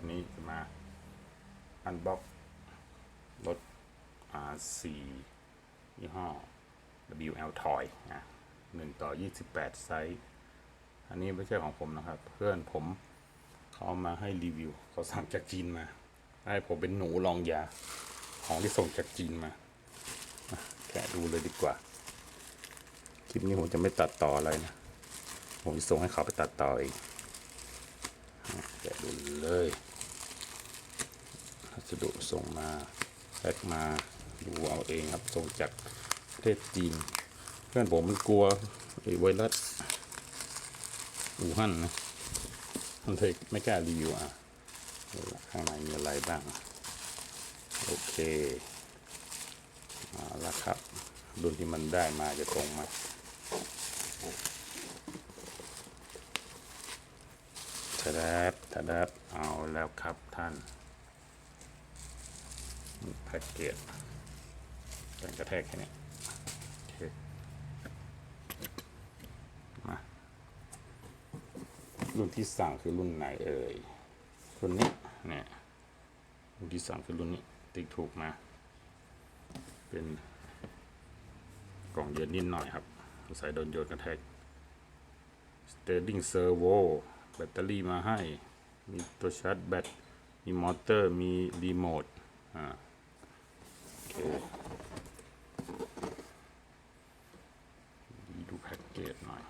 วันนี้จะมาอันบ็อกรถ R4 ยี่ห้อ WL Toy นะ1ต่อ 28 ไซส์ อันนี้ไม่ใช่ของผมนะครับ เพื่อนผมเขามาให้รีวิวเขาสั่งจากจีนมา ให้ผมเป็นหนูลองยา ของที่ส่งจากจีนมามาแกะดูเลยดีกว่า คลิปนี้ผมจะไม่ตัดต่ออะไรนะ ผมจะส่งให้เขาไปตัดต่อเองแกะดูเลย พัสดุส่งมาแพ็คมาดูเอาเองครับส่งจากประเทศจีน เพื่อนผมมันกลัวไอ้ไวรัสอู่ฮั่นนะมันเลยไม่กล้ารีวิวอะข้างในมีอะไรบ้าง โอเคเอาละครับรุ่นที่มันได้มาจะตรงมาทะดับทะดับเอาแล้วครับท่าน แพ็กเกจกันกระแทกแค่นี้โอเคมารุ่นที่สั่งคือรุ่นไหนเอ่ย รุ่นนี้เนี่ยรุ่นที่สั่งคือรุ่นนี้ ติ๊กถูกมา เป็นกล่องเย็นนิดหน่อยครับใส่โดนโยนกระแทกสเตอร์ดิงเซอร์โวแบตเตอรี่มาให้ มีตัวชาร์จแบต มีมอเตอร์ มีรีโมท อ่า ดูแพ็กเกจหน่อย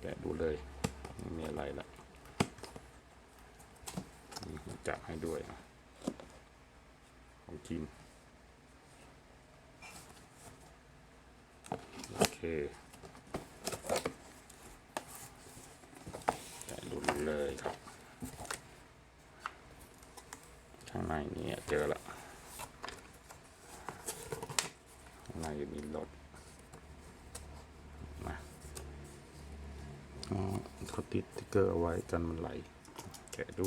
แกะดูเลย ไม่มีอะไรละนี่จับให้ด้วยนะของจีนโอเคแกะดูเลยครับางนี้เจอละข้างในจะมีรถมาเขาติดสติ๊กเกอร์เอาไว้กันมันไหล แกะดู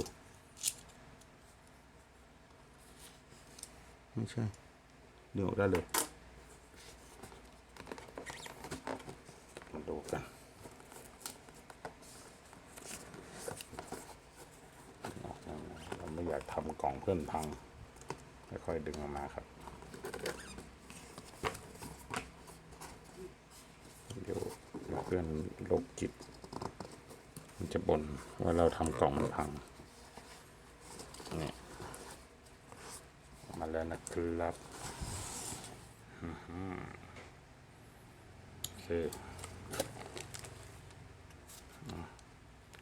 ไม่ใช่ เดี๋ยวได้เลย มาดูกันออกยังไงเราไม่อยากทำกล่องเพื่อนพังค่อยๆดึงออกมาครับเดี๋ยวเดี๋ยวเพื่อนโรคจิต มันจะบ่นว่าเราทำกล่องมันพังนี่มาแล้วนะครับโอเค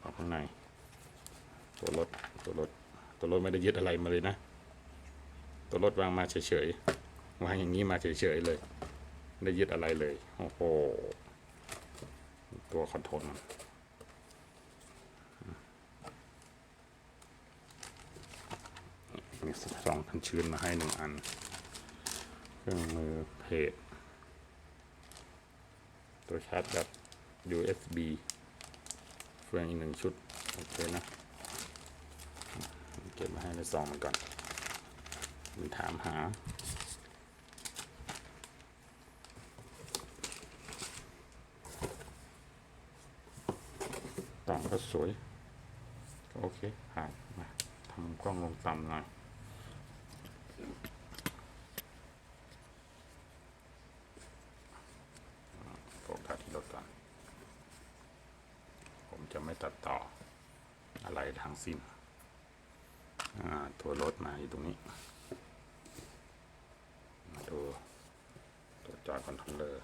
ออกข้างในตัวรถตัวรถ ตัวรถไม่ได้ยึดอะไรมาเลยนะ ตัวรถวางมาเฉยๆวางอย่างนี้มาเฉยๆเลยไม่ได้ยึดอะไรเลยโอ้โหตัวคอนโทรลมันมีสองพันชื้นมาให้หนึ่งอัน เครื่องมือเพจตัวชาร์จแบบ USB เฟืองอีกหนึ่งชุด โอเคนะ เก็บมาให้ในซองมันก่อน มันถามหา ต่างก็สวยก็โอเคผ่านมาทำกล้องลงต่ำหน่อยโฟกัสที่รถก่อน ผมจะไม่ตัดต่ออะไรทั้งสิ้น ตัวรถมาอยู่ตรงนี้มาดูตัวจอดคอนโทรลเลอร์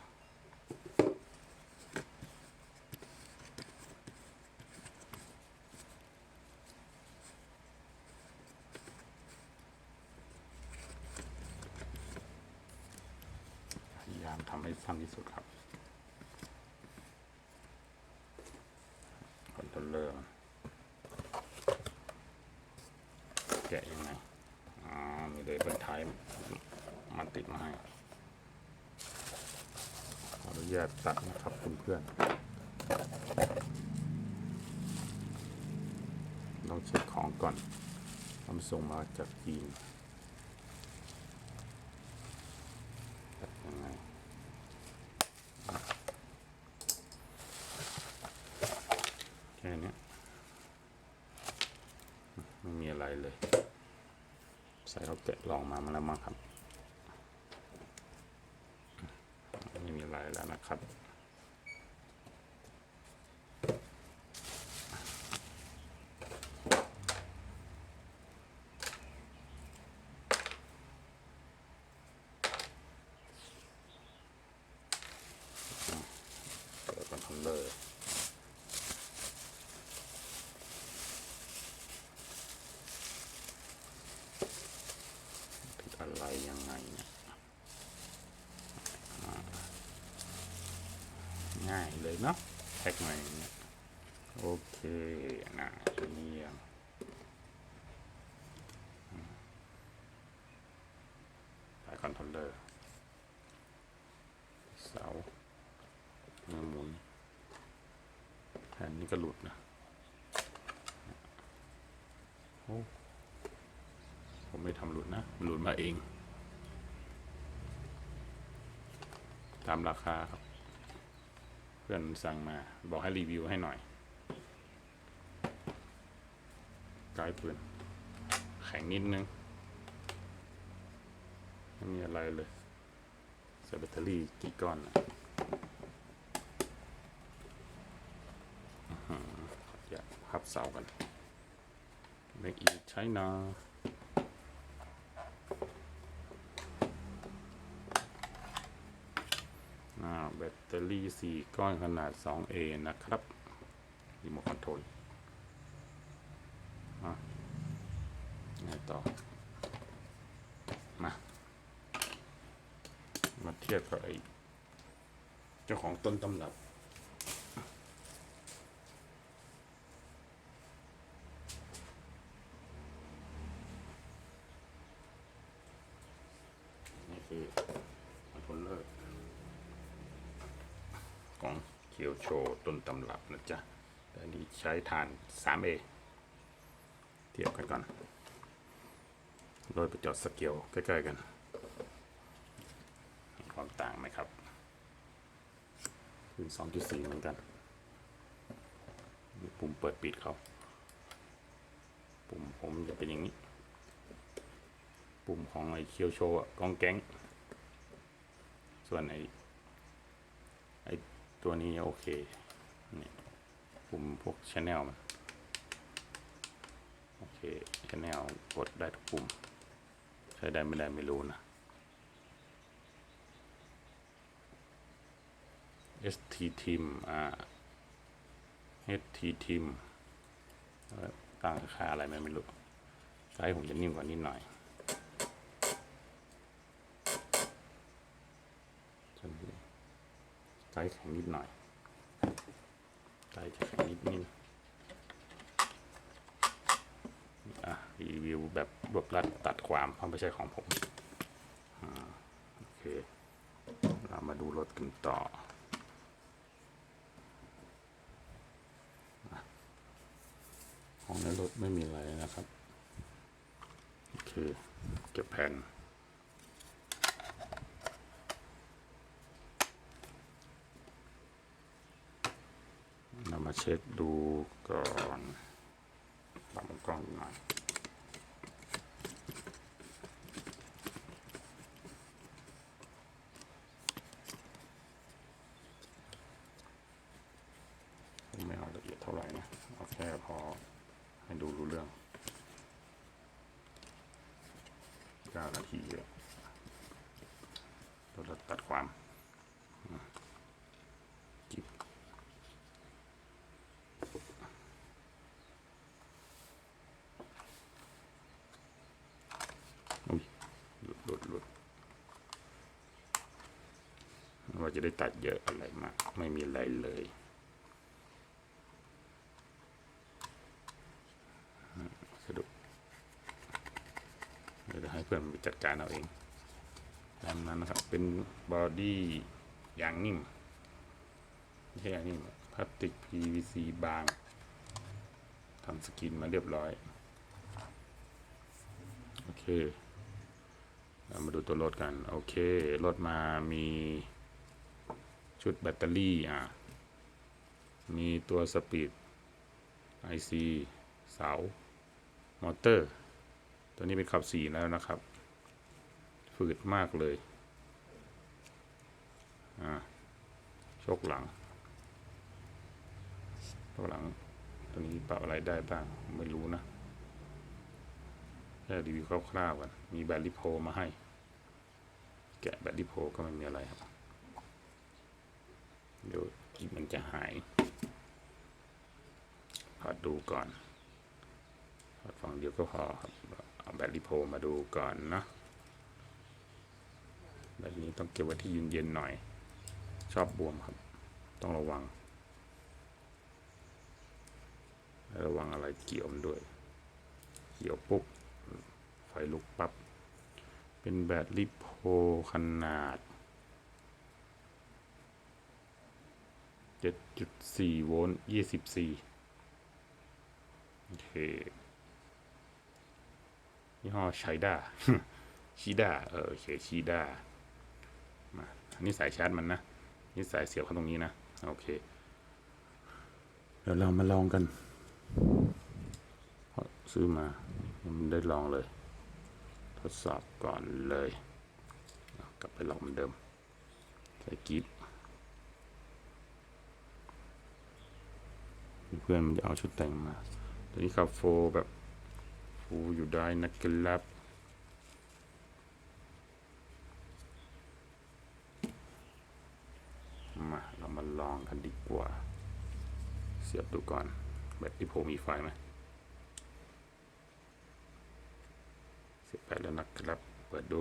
พยายามทำให้สั้นที่สุดครับ คอนโทรลเลอร์มันแกะยังไง อ๋อ มี เลเบิลไทม์มันติดมาให้ขออนุญาตตัดนะครับคุณเพื่อนต้องเช็คของก่อนทำส่งมาจากจีนตัดยังไง เลย ใส่เขาแกะลองมามาแล้วมั้งครับ ไม่มีอะไร แล้วนะครับ เปิดอนทรลเลอร์ติดอะไรยังไงเนี่ยอ่าง่าย เนาะแท็กมาอย่างเงี้ยโอเคนะเยี่ยมอืมสายคอนโทรลเลอร์เสามันหมุนแผ่นนี้ก็หลุดนะโอ้ผมไม่ทำหลุดนะ มันหลุดมาเอง ตามราคาครับ พื่อนสั่งมา บอกให้รีวิวให้หน่อยไกลปืนแข็งนิดนึงไม่มีอะไรเลยใส่แบตเตอรี่กี่ก้อนนะอย่าพับเสากัน Make in China อ่าแบตเต อรี่ 4 ก้อนขนาด 2A นะครับรีโมทคอนโทรลมาไงต่อ มา มาเทียบกับไอ้เจ้าของต้นตำรับ นี่คือคอนโทรลเลอร์ของเคียวโชต้นตำรับนะ จ๊ะอันนี้ใช้ฐาน 3A เทียบกันก่อน โดยไปจอดสเกลใกล้ๆกันความต่างไหมครับคือ2.4 เหมือนกันมีปุ่มเปิดปิดเขาปุ่มผมจะเป็นอย่างนี้ ปุ่มของไอ้เคียวโชว์อะกองแก๊ง ส่วนไอ้ไอ้ตัวนี้โอเคนี่ ปุ่มพวกชแนลมันโอเคชแนลกดได้ทุกปุ่ม ใช้ได้ไม่ได้ไม่รู้นะ ST Team อ่า HT Team เอ่อตั้งค่าอะไรไม่รู้ไซส์ผมจะนิ่มกว่านิดหน่อยส่วนนี้ไซส์แข็งนิดหน่อย ไซส์จะแข็งนิดนิดอะรีวิวแบบรวบรัดตัดความเพราะไม่ใช่ของผมอโอเค เรามาดูรถกันต่อของในรถไม่มีอะไรนะครับ โอเค เก็บแผ่น เราเช็คดูก่อนปรับกล้องหน่อยไม่เอาละเอียดเท่าไหร่นะ เอาแค่พอให้ดูรู้เรื่องเก้านาทีเลยเราจะตัดความอืมจิบ อุ๊ย หลุดว่าจะได้ตัดเยอะอะไรมาก ไม่มีอะไรเลยสะดุดเดี๋ยวให้เพื่อนไปจัดการเอาเองตามนั้นนะครับ เป็นบอดี้อย่างนิ่มไม่ใช่ยางนิ่มพลาสติก PVC บางทำสกินมาเรียบร้อย โอเค มาดูตัวรถกัน โอเค รถมามีชุดแบตเตอรี่อะ มีตัวสปีด IC เสา มอเตอร์ ตัวนี้เป็นขับสีแล้วนะครับ ฝืดมากเลย อ่าชคหลังชคหลัง ตัวนี้ปรับอะไรได้บ้าง ไม่รู้นะแค่รีวิวคร่าวๆกัน มีแบตลิโพมาให้ แกะแบตลิโพก็ไม่มีอะไรครับ เดี๋ยวกิมันจะหายพอดูก่อนพอฟังเดียวก็พอครับเอาแบตลิโพมาดูก่อนนะแบบนี้ต้องเก็บไว้ที่เย็นๆหน่อย ชอบบวมครับ ต้องระวัง ระวังอะไรเกี่ยวมันด้วย เกี่ยวปุ๊บ ไฟลุกปับ๊บเป็นแบตลิโพ ขนาด 7.4 โวลต์ 24 โอเคยี่ห้อไชด้าชิด้าเออโอเคชิด้ามาอันนี้สายชาร์จมันนะ นี่สายเสียบเข้าตรงนี้นะ โอเค เดี๋ยวเรามาลองกันเพราะซื้อมายังไม่ได้ลองเลย ทดสอบก่อนเลย กลับไปลองเหมือนเดิม ใส่กิ๊บเพื่อนมันจะเอาชุดแต่งมาตัวนี้คาโฟแบบฟูอยู่ได้นะครับมาเรามาลองกันดีกว่า เสียบดูก่อน แบตที่โพมีไฟไหมเสียบไปแล้วนะครับ เปิดดู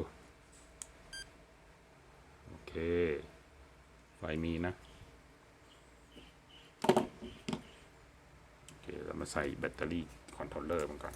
ไฟมีนะ โอเคเรามาใส่แบตเตอรี่คอนโทรลเลอร์มันก่อน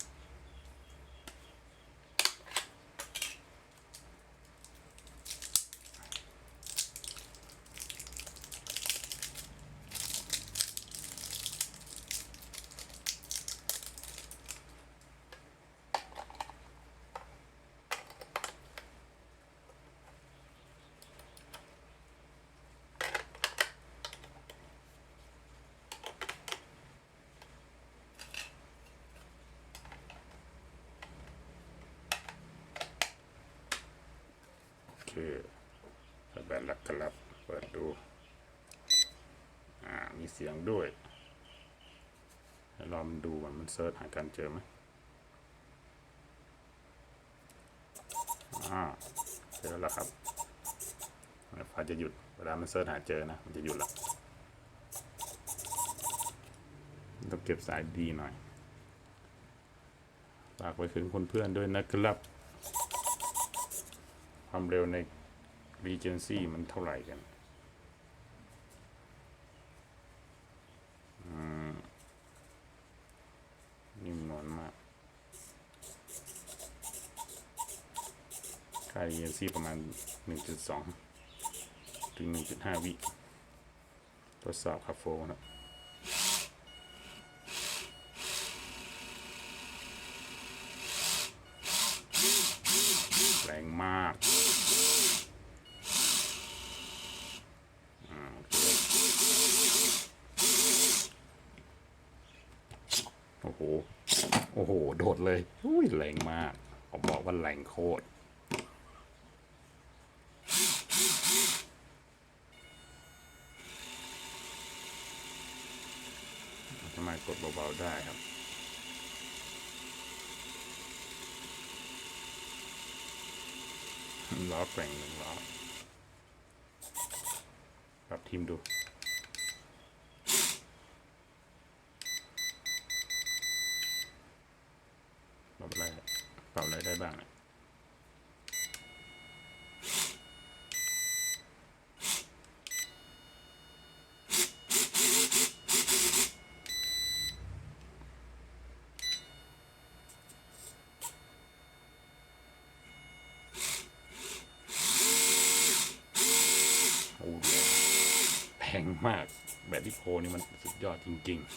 โอเค ใส่แบตแล้วครับเปิดดู อ่า มีเสียงด้วยให้ลองดูว่ามันเซิร์ชหากันเจอไหมอ่าเจอแล้วครับไฟจะหยุดเวลามันเซิร์ชหาเจอนะ มันจะหยุดละต้องเก็บสายดีหน่อยฝากไปถึงคนเพื่อนด้วยนะครับ ความเร็วใน Regency มันเท่าไหร่กันอืมนิ่มนวลมากค่า Regency ประมาณ 1.2 ถึง 1.5 วิทดสอบคาโฟนะ แรงมากอ่าโอเคโอ้โห โอ้โห โดดเลยอุ้ยแรงมาก ผมบอกว่า แรงโคตรทำไมกดเบาๆได้ครับล้อแกว่งหนึ่งล้อปรับทีมดูปรับอะไรปรับอะไรได้บ้างเนี่ย แข็งมากแบตที่โคนี่มันสุดยอดจริง ๆ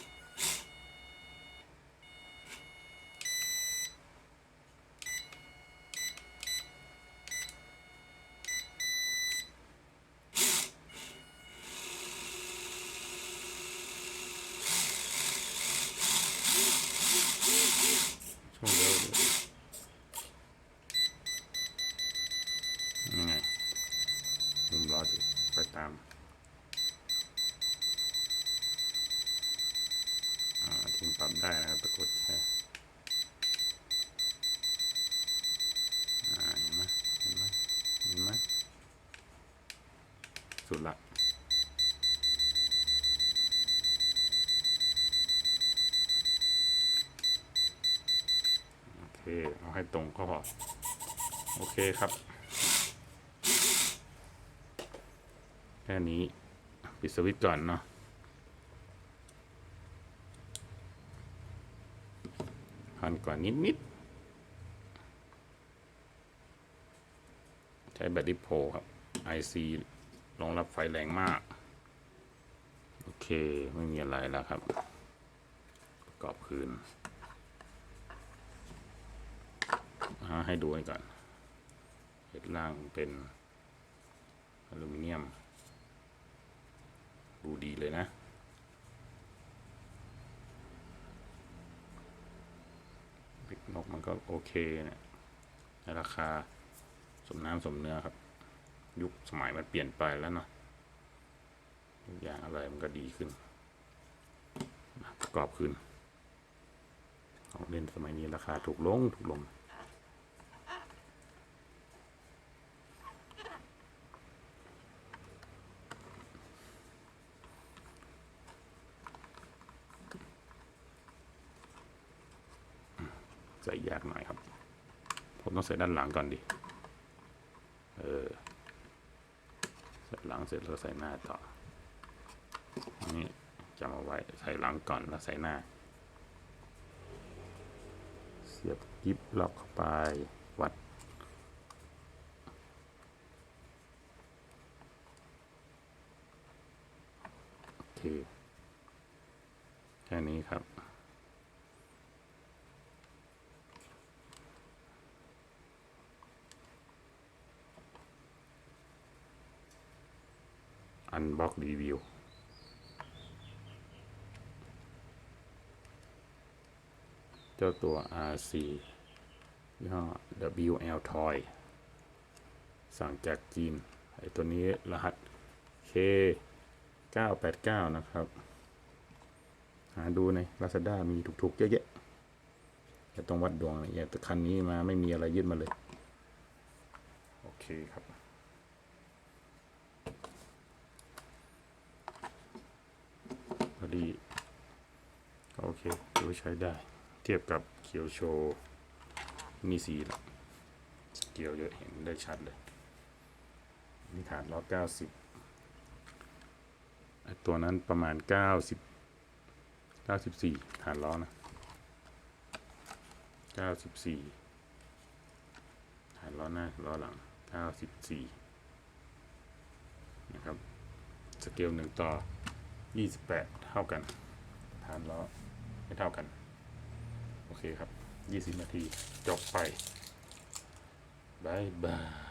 ยังไงลืมล้สิไปตาม ปรับได้นะครับปรากฏแค่อ่เห็นไหมเห็นไหมเห็นไหมสุดละโอเค เอาให้ตรงก็พอ โอเคครับ แค่นี้ ปิดสวิตช์ก่อนเนาะ พันก่อนนิดนิดๆใช้แบตลิโพครับ IC รองรับไฟแรงมาก โอเค ไม่มีอะไรแล้วครับ ประกอบคืนอ่าให้ดูไว้ก่อนเห็ดล่างเป็นอลูมิเนียม ดูดีเลยนะ ปิก นกมันก็โอเคเนี่ยในราคาสมน้ำสมเนื้อครับ ยุคสมัยมันเปลี่ยนไปแล้วเนาะทุกอย่างอะไรมันก็ดีขึ้นประกอบขึ้นของเล่นสมัยนี้ราคาถูกลงถูกลง ใส่ยากหน่อยครับ ผมต้อง ใส่ด้านหลังก่อนดิเออใส่หลังเสร็จแล้วใส่หน้าต่อนี่จำเอาไว้ใส่หลังก่อนแล้วใส่หน้า เสียบกิฟล็อกเข้าไป วัด โอเค แค่นี้ครับ อันบ็อกรีวิว เจ้าตัว RC ยี่ห้อ WL Toy สั่งจากจีน ไอตัวนี้รหัส K 989 นะครับ หาดูใน Lazada มีถูกๆ เยอะแยะจะต้องวัดดวงอะไรเงี้ยแต่คันนี้มาไม่มีอะไรยึดมาเลย โอเคครับ พอดีก็โอเคถือว่าใช้ได้ เทียบกับเขียวโชว์มีสีละเกี่ยวเยอะเห็นได้ชัดเลยนี่ฐานล้อเก้าสิบตัวนั้นประมาณเก้าสิบเก้าสิบสี่ฐานล้อนะเก้าสิบสี่ฐานล้อหน้าล้อหลังเก้าสิบสี่นะครับ สเกลหนึ่งต่อยี่สิบแปดเท่ากัน ฐานล้อ ไม่เท่ากัน โอเคครับยี่สิบนาที จบไปบายบาย